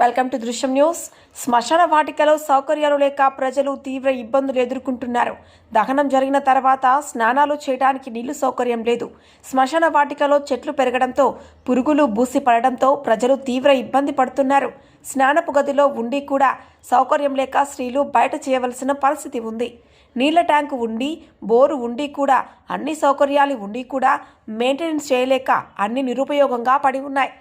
Welcome to దృశ్యం news. శ్మశాన వాటికలో సౌకర్యాలు లేక ప్రజలు తీవ్ర ఇబ్బందులు ఎదుర్కొంటున్నారు. దహనం జరిగిన తర్వాత స్నానాలు చేయడానికి నీళ్ళు సౌకర్యం లేదు. శ్మశాన వాటికలో చెట్లు పెరగడంతో పురుగులు బూసి పడడంతో ప్రజలు తీవ్ర ఇబ్బంది పడుతున్నారు. స్నానపు గదిలో ఉండి కూడా సౌకర్యం లేక స్త్రీలు బయట చేయవలసిన పరిస్థితి ఉంది. నీళ్ళ ట్యాంకు ఉండి బోరు ఉండి కూడా అన్ని సౌకర్యాలు ఉండి కూడా మెయింటెనెన్స్ చేయలేక అన్ని నిరుపయోగంగా పడి ఉన్నాయి.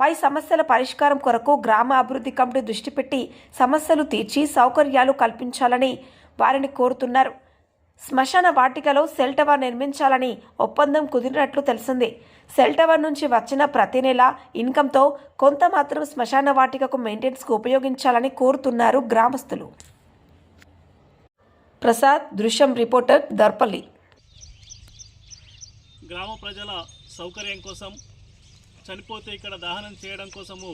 పై సమస్యల పరిష్కారం కొరకు గ్రామ అభివృద్ధి కమిటీ దృష్టి పెట్టి సమస్యలు తీర్చి సౌకర్యాలు కల్పించాలని వారిని కోరుతున్నారు. శ్మశాన వాటికలో సెల్ టవర్ నిర్మించాలని ఒప్పందం కుదిరినట్లు తెలిసింది. సెల్ టవర్ నుంచి వచ్చిన ప్రతి నెల ఇన్కంతో కొంత మాత్రం శ్మశాన వాటికకు మెయింటెనెన్స్కు ఉపయోగించాలని కోరుతున్నారు గ్రామస్తులు. ప్రసాద్ దృశ్యం రిపోర్టర్ దర్పల్లి. గ్రామ ప్రజల సౌకర్యం కోసం చనిపోతే ఇక్కడ దహనం చేయడం కోసము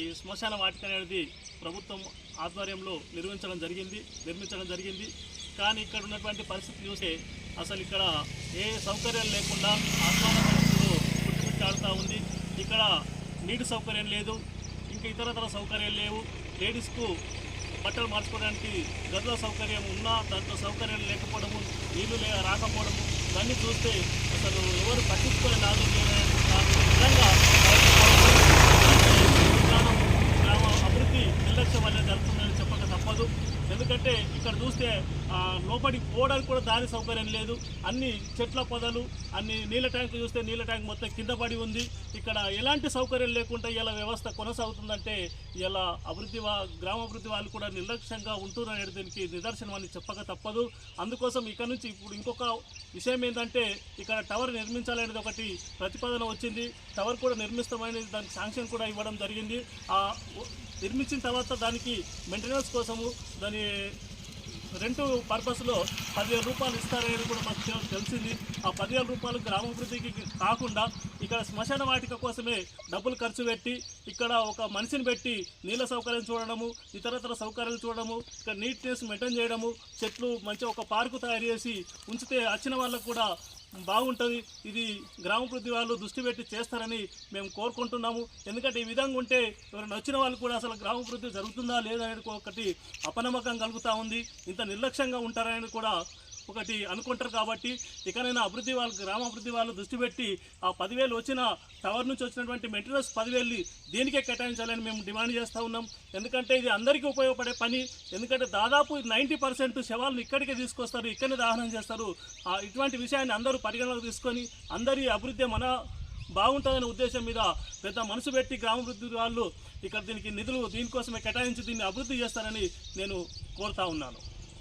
ఈ శ్మశాన వాటిక అనేది ప్రభుత్వం ఆధ్వర్యంలో నిర్మించడం జరిగింది నిర్మించడం జరిగింది. కానీ ఇక్కడ ఉన్నటువంటి పరిస్థితి చూస్తే అసలు ఇక్కడ ఏ సౌకర్యం లేకుండా ఆహ్వాన పరిస్థితులు పుట్టుమిట్టాడుతూ ఉంది. ఇక్కడ నీటి సౌకర్యం లేదు ఇంకా ఇతరతర సౌకర్యాలు లేవు. లేడీస్కు బట్టలు మార్చుకోవడానికి గదుల సౌకర్యం ఉన్నా దాంట్లో సౌకర్యం లేకపోవడము నీళ్ళు లే రాకపోవడము ఇవన్నీ చూస్తే అసలు ఎవరు పట్టించుకునే నాదు విధంగా గ్రామం గ్రామ అభివృద్ధి నిర్లక్ష్యం అనేది జరుగుతుందని చెప్పక తప్పదు. ఎందుకంటే ఇక్కడ చూస్తే లోపలికి పోవడానికి కూడా దారి సౌకర్యం లేదు. అన్ని చెట్ల పొదలు అన్ని నీళ్ళ ట్యాంక్ చూస్తే నీళ్ళ ట్యాంక్ మొత్తం కింద పడి ఉంది. ఇక్కడ ఎలాంటి సౌకర్యం లేకుండా ఇలా వ్యవస్థ కొనసాగుతుందంటే ఇలా అభివృద్ధి గ్రామాభివృద్ధి వాళ్ళు కూడా నిర్లక్ష్యంగా ఉంటున్నారు. దీనికి నిదర్శనం అని చెప్పక తప్పదు. అందుకోసం ఇక్కడ నుంచి ఇప్పుడు ఇంకొక విషయం ఏంటంటే ఇక్కడ టవర్ నిర్మించాలనేది ఒకటి ప్రతిపాదన వచ్చింది. టవర్ కూడా నిర్మిస్తామనేది దానికి శాంక్షన్ కూడా ఇవ్వడం జరిగింది. నిర్మించిన తర్వాత దానికి మెయింటెనెన్స్ కోసము దాని రెంట్ పర్పస్లో పదివేల రూపాయలు ఇస్తారనేది కూడా మాకు తెలిసింది. ఆ పదివేల రూపాయలు గ్రామాభివృద్ధికి కాకుండా ఇక్కడ శ్మశాన వాటిక కోసమే డబ్బులు ఖర్చు పెట్టి ఇక్కడ ఒక మనిషిని పెట్టి నీళ్ళ సౌకర్యం చూడడము ఇతరతర సౌకర్యాలు చూడడము ఇక్కడ నీట్నెస్ మెయింటైన్ చేయడము చెట్లు మంచిగా ఒక పార్కు తయారు చేసి ఉంచితే వచ్చిన వాళ్ళకు కూడా బాగుంటుంది. ఇది గ్రామాభివృద్ధి వాళ్ళు దృష్టి పెట్టి చేస్తారని మేము కోరుకుంటున్నాము. ఎందుకంటే ఈ విధంగా ఉంటే ఎవరైనా వచ్చిన వాళ్ళు కూడా అసలు గ్రామాభివృద్ధి జరుగుతుందా లేదా అనేది ఒకటి అపనమ్మకం కలుగుతూ ఉంది. ఇంత నిర్లక్ష్యంగా ఉంటారని కూడా ఒకటి అనుకుంటారు కాబట్టి ఇకనైనా అభివృద్ధి వాళ్ళు గ్రామాభివృద్ధి వాళ్ళు దృష్టి పెట్టి ఆ పదివేలు వచ్చిన టవర్ నుంచి వచ్చినటువంటి మెటీరియల్స్ పదివేలు దీనికే కేటాయించాలని మేము డిమాండ్ చేస్తూ ఉన్నాం. ఎందుకంటే ఇది అందరికీ ఉపయోగపడే పని. ఎందుకంటే దాదాపు నైంటీ పర్సెంట్ శవాలను ఇక్కడికే తీసుకొస్తారు ఇక్కడనే దహనం చేస్తారు. ఆ ఇటువంటి విషయాన్ని అందరూ పరిగణలోకి తీసుకొని అందరి అభివృద్ధి మన బాగుంటుందనే ఉద్దేశం మీద పెద్ద మనసు పెట్టి గ్రామాభివృద్ధి వాళ్ళు ఇక్కడ దీనికి నిధులు దీనికోసమే కేటాయించి దీన్ని అభివృద్ధి చేస్తారని నేను కోరుతా ఉన్నాను.